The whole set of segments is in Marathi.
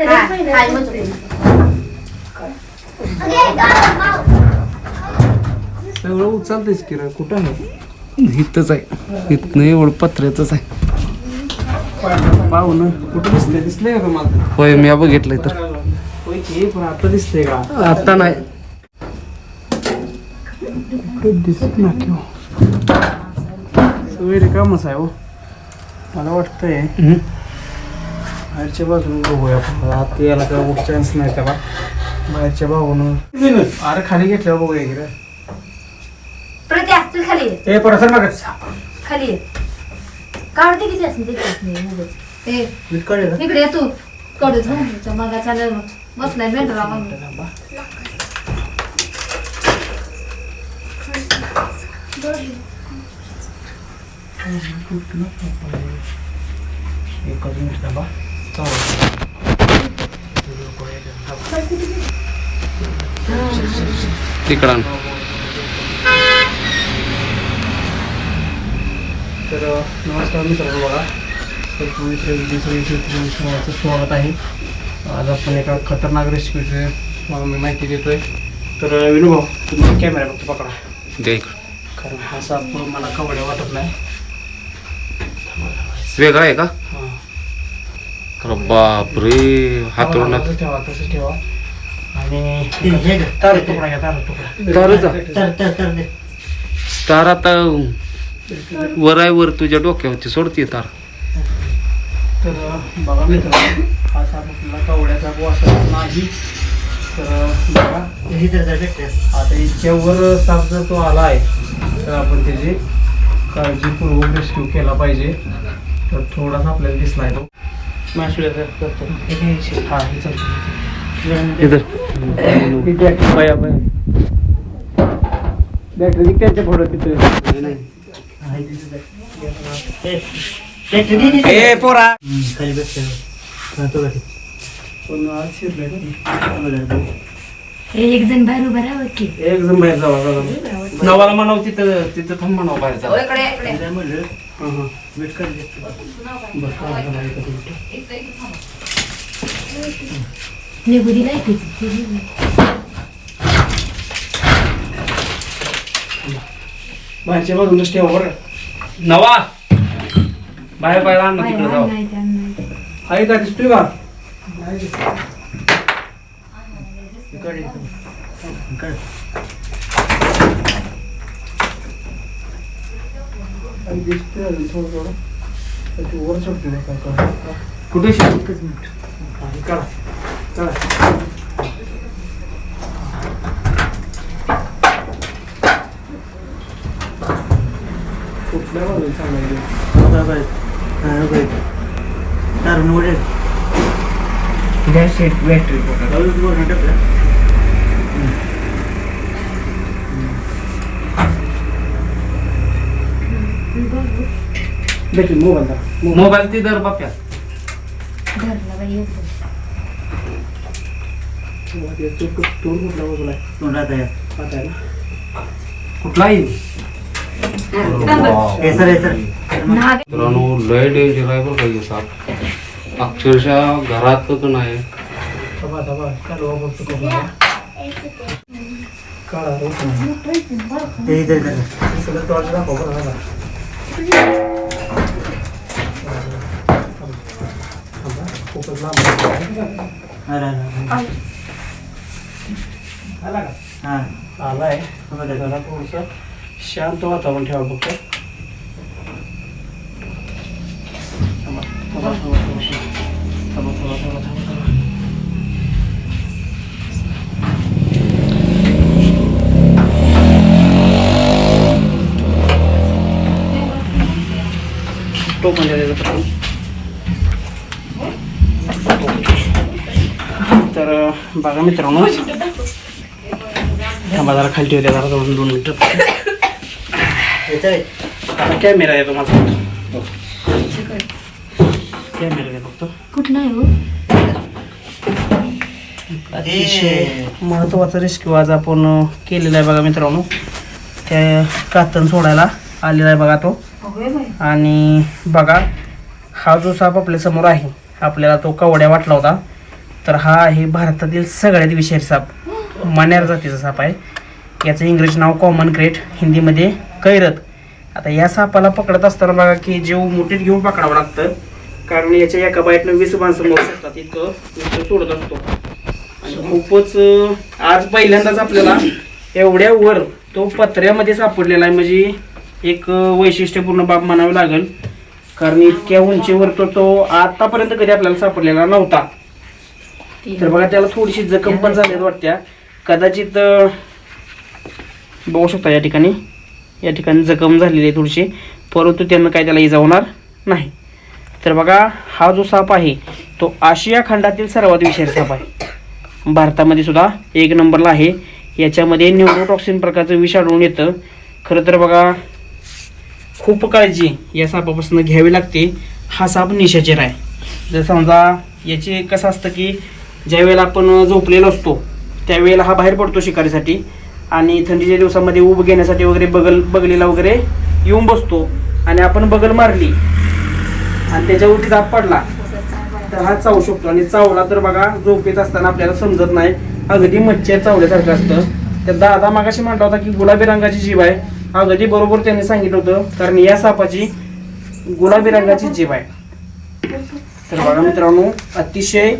हाय म्हणतो सगळं उचलतेच की रे कुठं आहे? इथंच आहे. इथनं एवढं पत्र्याचंच आहे. पाहू ना कुठं दिसतंय? दिसलंय का मला होय मी बघितलंय तर पण आता दिसतंय का? आता नाही. कुठं दिसत ना किंवा सगळे रिकामच आहे हो. मला वाटतंय बाहेरच्या बाजून बघूया आपण आता याला काय चान्स नाही त्याला बाहेरच्या बाजून अरे खाली घेतल्यावर बघूया की रे प्रत्या खाली ये. ए परत सर मागं. खाली ये. काढते किती असेल ते काढत नाही मुगच. ए इकडे ये तू कडू तुमच्या मगा बसलाय मेंढरा एकच मिनिट थांबा. तिकडं. तर नमस्कार मित्रांनो बघा. तर तुम्ही श्रीविजय स्वागत आहे. आज आपण एका खतरनाक रेसिपीचे माहिती देतोय. तर विनोभाऊ तुम्ही कॅमेरा फक्त पकडा. दे कारण हा साप मला कवड्या वाटत नाही. वेगळा आहे का? अरे बापरे तसंच ठेवा ठेवा. आणि तार तुकडा घ्या तार तुकडा. तारचा तार आता वर आहे वर तुझ्या डोक्यावरती सोडते तार. तर बघा मित्रांनो हा साप आपल्याला कवड्याचा वाटत नाही. तर बघा आता इतक्यावर साप जर तो आला आहे तर आपण त्याची काळजीपूर्वक रेस्क्यू केला पाहिजे. तर थोडासा आपल्याला दिसला आहे तो. बॅटरी त्यांच्या फोटो तिथे ए पोरा पण एक जण बाहेर उभा राहा की एक जण बाहेर जावा. नवाला म्हणाव तिथं तिथं थांब म्हणाव बाहेर इकडे इकडे. हां, हां. निघू बाहेरच्या बाजूनच ठेवा बरं. नवा. बाहेर बाहेर आण ना तिकडे जावा आहे का दिसतोय का? दिसतोय अजून थोडं थोडं तर ते वर चढतोय ना काय काय कुठे करा करा कुठल्या बाजूला सांगायचं? Gas set battery battery mobile द्या मोबाईल ती दर बाप्या. धरला बाई एक जण. मोबाईल तोड कुठल्या बाजूला आहे आता आहे? ना कुठलाही नाग. मित्रांनो लय डेंजर आहे बरं काही साप. अक्षरशः घरात तर नाही. थांबा थांबा. काढवा बघतो करून काढा सगळं टॉर्च दाखव बरं बघा. थांबा खूपच लांब. आला का? आलाय. जरा थोडंसं शांत वातावरण ठेवा फक्त. टोप म्हणजे त्याचं. तर बघा मित्रांनो. थांबा जरा खाली ठेवते जरा दोन दोन मिनिटं. कॅमेरा येतो माझा. कॅमेरा आहे फक्त. कुठं नाही हो? अतिशय महत्त्वाचा रेस्क्यू आज आपण केलेला आहे बघा मित्रांनो. त्या कातन सोडायला आलेला आहे बघा तो. आणि बघा हा जो साप आपल्यासमोर आहे आपल्याला तो कवड्या वाटला होता. तर हा आहे भारतातील सगळ्यात विषारी साप. मान्यार जातीचा साप आहे. याचं इंग्रजी नाव कॉमन क्रेट हिंदीमध्ये कैरत. आता या सापाला पकडत असताना बघा की जीव मोठीत घेऊन पकडावं लागतं. कारण याच्या एका बाईटनं वीस माणसं मरू शकतात. इतकं सोडत असतो. आणि खूपच आज पहिल्यांदाच आपल्याला एवढ्या वर तो पत्र्यामध्ये सापडलेला आहे. म्हणजे एक वैशिष्ट्यपूर्ण बाब म्हणावी लागेल. कारण इतक्या उंचीवर तो तो आतापर्यंत कधी आपल्याला सापडलेला नव्हता. तर बघा त्याला थोडीशी जखम पण झाली वाटत्या. कदाचित बघू शकता या ठिकाणी. या ठिकाणी जखम झालेली आहे थोडीशी. परंतु त्यांना काय त्याला इजा होणार नाही. तर बघा हा जो साप आहे तो आशिया खंडातील सर्वात विषारी साप आहे. भारतामध्ये सुद्धा एक नंबरला आहे. याच्यामध्ये न्यूरोटॉक्सिन प्रकारचं विष आढळून येतं. खरं तर बघा खूप काळजी या सापापासून घ्यावी लागते हा साप निशाचर आहे. जर समजा याचे कसं असतं की ज्यावेळेला आपण झोपलेलो असतो त्यावेळेला हा बाहेर पडतो शिकारीसाठी आणि थंडीच्या दिवसामध्ये उब घेण्यासाठी वगैरे बगल बगलीला वगैरे येऊन बसतो आणि आपण बगल मारली आणि त्याच्यावरती दाब पडला तर हा चावू शकतो. आणि चावला तर बघा झोपेत असताना आपल्याला समजत नाही. अगदी मच्छर चावल्यासारखं असतं. तर दादा मागाशी म्हटला होता की गुलाबी रंगाची जीव आहे. अगदी बरोबर त्यांनी सांगितलं होतं कारण या सापाची गुलाबी रंगाची जीभ आहे. तर बघा मित्रांनो अतिशय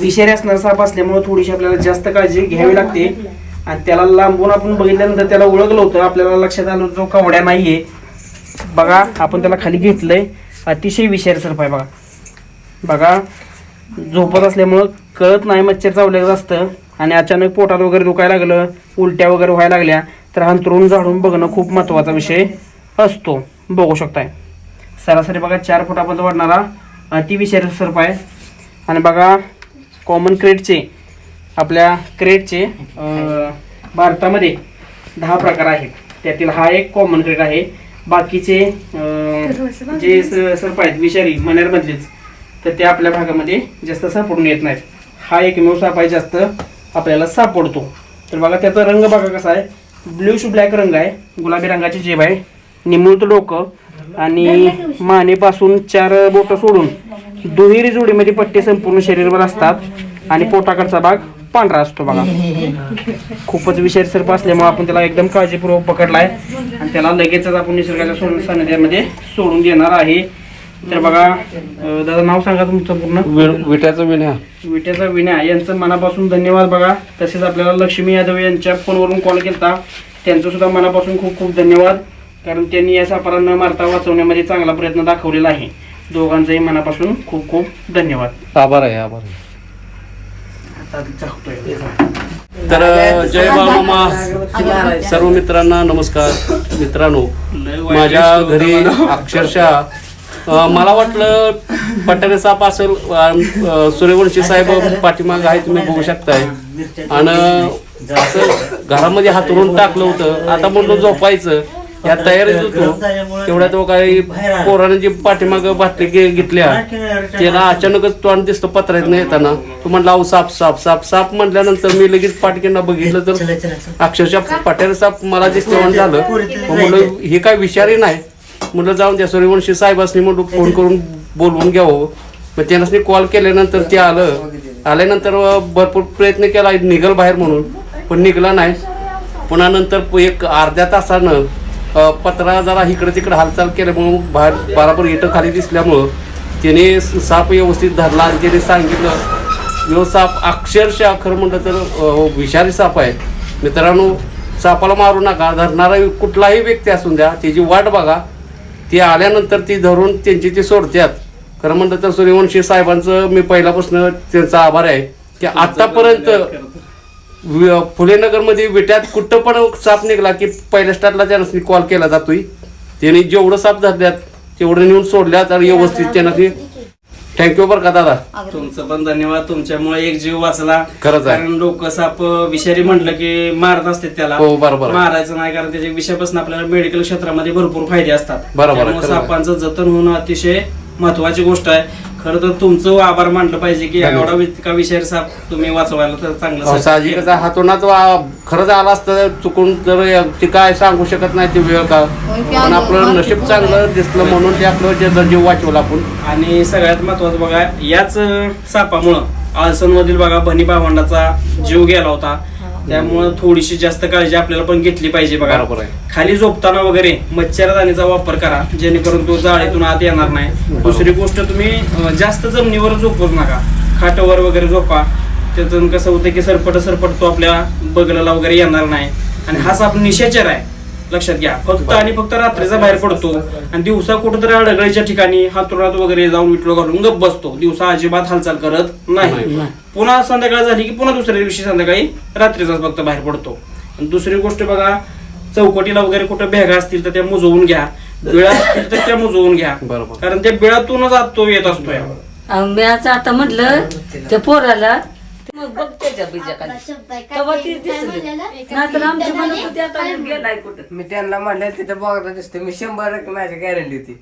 विषारी असणारा साप असल्यामुळे थोडीशी आपल्याला जास्त काळजी घ्यावी लागते. आणि त्याला लांबून आपण बघितल्यानंतर त्याला ओळखलं होतं आपल्याला लक्षात आलं जो कवड्या नाहीये. बघा आपण त्याला खाली घेतलंय. अतिशय विषारी सर्प आहे बघा. बघा झोपत असल्यामुळं कळत नाही मच्छर चावलेलं असतं. आणि अचानक पोटात वगैरे दुखायला लागलं उलट्या वगैरे व्हायला लागल्या. तर अंतरून झाडून बघणं खूप महत्त्वाचा विषय असतो. बघू शकताय. सरासरी बघा चार फुटापर्यंत वाढणारा अतिविषारी सर्प आहे. आणि बघा कॉमन क्रेटचे आपल्या क्रेटचे भारतामध्ये दहा प्रकार आहेत. त्यातील हा एक कॉमन क्रेट आहे. बाकीचे जे स- सर्प आहेत विषारी मनेरमधलेच तर ते आपल्या भागामध्ये जास्त सापडून येत नाहीत. हा एकमेव साप आहे जास्त आपल्याला सापडतो. तर बघा त्याचा रंग बघा कसा आहे. ब्ल्यूश ब्लॅक रंग आहे गुलाबी रंगाची जेब आहे निमुळत डोकं आणि मानेपासून चार बोटं सोडून दुहेरी जोडीमध्ये पट्टे संपूर्ण शरीरवर असतात आणि पोटाकडचा भाग पांढरा असतो बघा. खूपच विषारी सर्प असल्यामुळे आपण त्याला एकदम काळजीपूर्वक पकडलाय आणि त्याला लगेचच आपण निसर्गाच्या सोडून सानिध्यामध्ये सोडून देणार आहे. तर बघा अं, दादा नाव सांगा तुमचं पूर्ण. वि- विट्याचं विण्या विट्याचा विनय. यांचं मनापासून धन्यवाद बघा. तसेच आपल्याला लक्ष्मी यादव यांच्या फोनवरून कॉल केला त्यांचं सुद्धा मनापासून खूप खूप धन्यवाद. कारण त्यांनी या सापाला न मारता वाचवण्यामध्ये चांगला प्रयत्न दाखवलेला आहे. दोघांचंही मनापासून खूप खूप धन्यवाद. आभार आहे आभार आहे. आता. तर जय बाळमामा सर्व मित्रांना नमस्कार. मित्रांनो माझ्या घरी अक्षरशः मला वाटलं पठारे साप असेल सूर्यवंशी साहेब पाठीमाग आहे तुम्ही बघू शकताय. आणि असं घरामध्ये हातरून टाकलं होतं. आता म्हणलो झोपायचं. या तयारीत होतो. तेवढ्या तो काही पोराने जी पाठीमाग बाटली घेतल्या त्याला अचानकच तोंड दिसतं पत्रात येताना. तो म्हणला अहो साप साप साप साप. म्हटल्यानंतर मी लगेच पाटकींना बघितलं तर अक्षरशः पठारे साप मला दिसते झालं. म्हणलं हे काय विषारी नाही. म्हटलं जाऊन द्या सूर्यवंशी साहेबांनी म्हणलं फोन करून बोलवून घ्यावं. मग त्यांनी कॉल केल्यानंतर ते आलं. आल्यानंतर भरपूर प्रयत्न केला. निघल बाहेर म्हणून पण निघला नाही. पुन्हा नंतर एक अर्ध्या तासानं पत्रा जरा इकडे तिकडे हालचाल केल्यामुळं बाहेर बराबर इटं खाली दिसल्यामुळं त्याने साप व्यवस्थित धरला आणि त्याने सांगितलं व्यव साप अक्षरशः खरं म्हटलं तर अ, विषारी साप आहे. मित्रांनो सापाला मारू नका. धरणारा कुठलाही व्यक्ती असून द्या त्याची वाट बघा. ती आल्यानंतर ती धरून त्यांची ती सोडतात खरं म्हणलं तर सूर्यवंशी साहेबांचं मी पहिल्यापासून त्यांचा आभार आहे की आतापर्यंत फुलेनगरमध्ये विट्यात कुठं पण साप निघला की पहिल्या स्टार्टला त्यांना कॉल केला जातोय. त्यांनी जेवढं साप धरल्यात तेवढं नेऊन सोडल्यात आणि व्यवस्थित त्यांना ती थँक्यू बरं का दादा? तुमचं पण धन्यवाद. तुमच्यामुळे एक जीव वाचला. खरंच आहे. कारण लोक साप विषारी म्हटलं की मारत असतात त्याला. हो, बरोबर आहे. मारायचं नाही कारण त्याच्या विषयापासून आपल्याला मेडिकल क्षेत्रामध्ये भरपूर फायदे असतात. बरोबर आहे, त्यामुळे खरं आहे. सापांचं जतन होणं अतिशय महत्वाची गोष्ट आहे. खरं तर तुमचं आभार मानलं पाहिजे की. एवढा इतका विषारी साप तुम्ही वाचवायला तर चांगलं साहजिकच. हातोनात खरंच आला असतं चुकून तर ते काय सांगू शकत नाही ते वेळ का? पण आपलं नशीब चांगलं दिसलं म्हणून ते आपलं जे जीव वाचवलं आपण. आणि सगळ्यात महत्वाचं बघा याच सापामुळं आळसनमधील बघा बनी भावंडाचा जीव गेला होता. त्यामुळं थोडीशी जास्त काळजी आपल्याला पण घेतली पाहिजे बघा. बरोबर आहे. खाली झोपताना वगैरे मच्छरदाणीचा वापर करा जेणेकरून तो जाळीतून आत येणार नाही. दुसरी गोष्ट तुम्ही अं, जास्त जमिनीवर झोपूच नका. खाटावर वगैरे झोपा. त्यातून कसं होतं की सरपट सरपट तो आपल्या बगलाला वगैरे येणार नाही. आणि हा साप निशाचर आहे. लक्षात घ्या. फक्त आणि फक्त रात्रीचा बाहेर पडतो आणि दिवसा कुठेतरी अडगळीच्या ठिकाणी हातुरात वगैरे जाऊन विटलो घालून गप्प बसतो. दिवसा अजिबात हालचाल करत नाही. पुन्हा संध्याकाळ झाली की पुन्हा दुसऱ्या दिवशी संध्याकाळी रात्रीचाच फक्त बाहेर पडतो. आणि दुसरी गोष्ट बघा चौकटीला वगैरे कुठं भेगा असतील तर त्या मुजवून घ्या. बिळा असतील तर त्या मुजवून घ्या. बरोबर. कारण त्या बिळातूनच आत तो येत असतो या. आंब्याचं आता म्हटलं त्या पोराला बघ त्याच्या बीजाखाली तेव्हा ती दिसली. नाहीतर आमची म्हणत होती आता गेलाय कुठं? मी त्यांना म्हणलं तिथं बघता दिसतो. मी शंभर माझी गॅरंटी होती.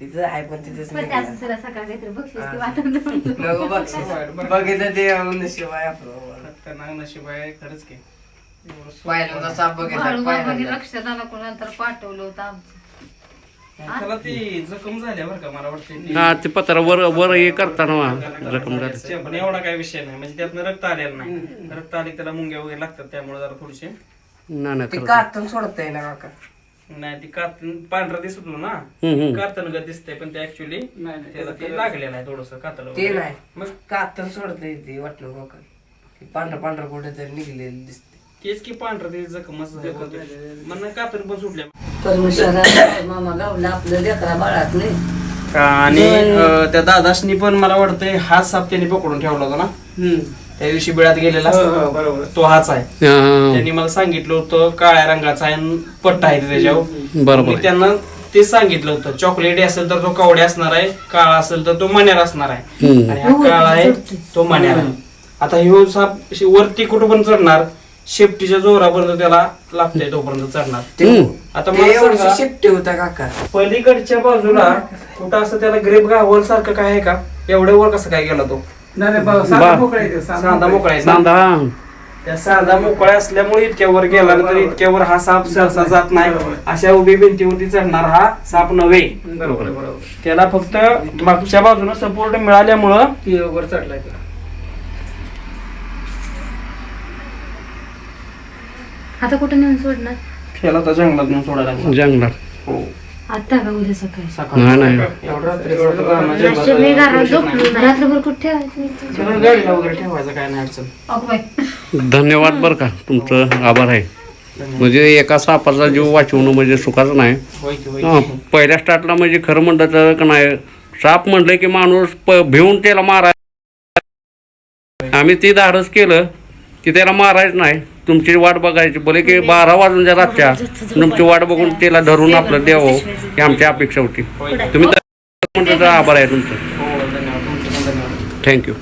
तिथं आहे पण तिथंच पण निघाला. त्याचं तुला सकाळ काहीतरी बक्षीस की वाटत नको बक्षीस. बघितलं ते नशीब आहे आपलं. खतरनाक नशीब आहे खरंच की. पहिल्यांदा साप बघितला पहिल्यांदा लक्षात आलं कोणाला पाठवलं होतं आमचं. त्याला ती जखम झाल्या बरं का मला वाटतं हा ते पत्रा वर वर हे करताना रक्कम झाली. पण एवढा काय विषय नाही. म्हणजे त्यातनं रक्त आलेलं नाही. रक्त आले की त्याला मुंग्या वगैरे लागतात त्यामुळे जरा थोडीशी. नाही नाही ते. कातून सोडत आहे ना काका? नाही ती कातन पांढरा दिसत ना. कातन ग दिसतंय पण ते ऍक्च्युली त्याला ते लागलेलं आहे थोडस कातलं ते. नाही. मग कातून सोडत ते वाटलं बघा पांढरं पांढरं कुठे तरी निघलेलं दिसते तेच की पांढरा ते जखमच म्हणून कातन पण सुटल्या परमेश्वरा मामा गावला आपलं लेकरा बाळात नाही आणि अं, त्या दादाशनी पण मला वाटतंय हाच साप त्यांनी पकडून ठेवला होता ना? त्या दिवशी बिळात गेलेला. तो हाच आहे. हा, त्यांनी मला सांगितलं होतं काळ्या रंगाचा आहे आणि पट्टा आहे त्याच्यावर बरोबर मी आहे. त्यांना ते सांगितलं होतं चॉकलेटी असेल तर तो कवडे असणार आहे काळा असेल तर तो मण्यार असणार आहे. हम्म. आणि हा काळा आहे तो मण्यार आहे. आता ह्यो साप अशी वरती कुठं पण चढणार शेपटीच्या जोरापर्यंत त्याला लागतंय तोपर्यंत चढणार. आता ते मला एवढी सांगा, शिट्टी होता काका पलीकडच्या बाजूला कुठं असं त्याला ग्रेप गावल सारखं काय आहे का? एवढ्या वर कसं काय गेला तो? साधा मोकळा आहे ना? सांदा त्या साधा मोकळ्या असल्यामुळे इतक्या वर गेला तर इतक्या वर हा साप सहसा जात नाही. अशा उभी भिंतीवरती चढणार हा साप नव्हे. त्याला फक्त मागच्या बाजूने सपोर्ट मिळाल्यामुळं वर चढलाय आता कुठं नेऊन सोडणार त्याला तर जंगलात नेऊन सोडायला लागला. जंगलात हो. आता का उद्या सकाळी सकाळी. नाही नाही एवढं रात्रीचं तर जाणं जंगलात नशीब मी घरात सुरक्षित झोपलो नाही. नाही. रात्रभर कुठे ठेवायचं त्याला गाडीला वगैरे ठेवायचं काय नाही अडचण अगं बाई. धन्यवाद बरं का तुमचं आभार आहे म्हणजे एका सापाचा जीव वाचवणं म्हणजे सुखाचं नाही होय की होय हा, की. पहिल्या स्टार्टला म्हणजे खरं म्हणलं तर का नाही साप म्हणलं की माणूस प- भिवून त्याला माराय आम्ही ती धाडस केलं की त्याला मारायचं नाही. तुमची वाट बघायची. बोले की बारा वाजून ज्या रातच्या. तुमची वाट बघून त्याला धरून आपलं द्यावं ही आमची अपेक्षा होती. तुम्ही तर आभार आहे तुमचं. हो थँक्यू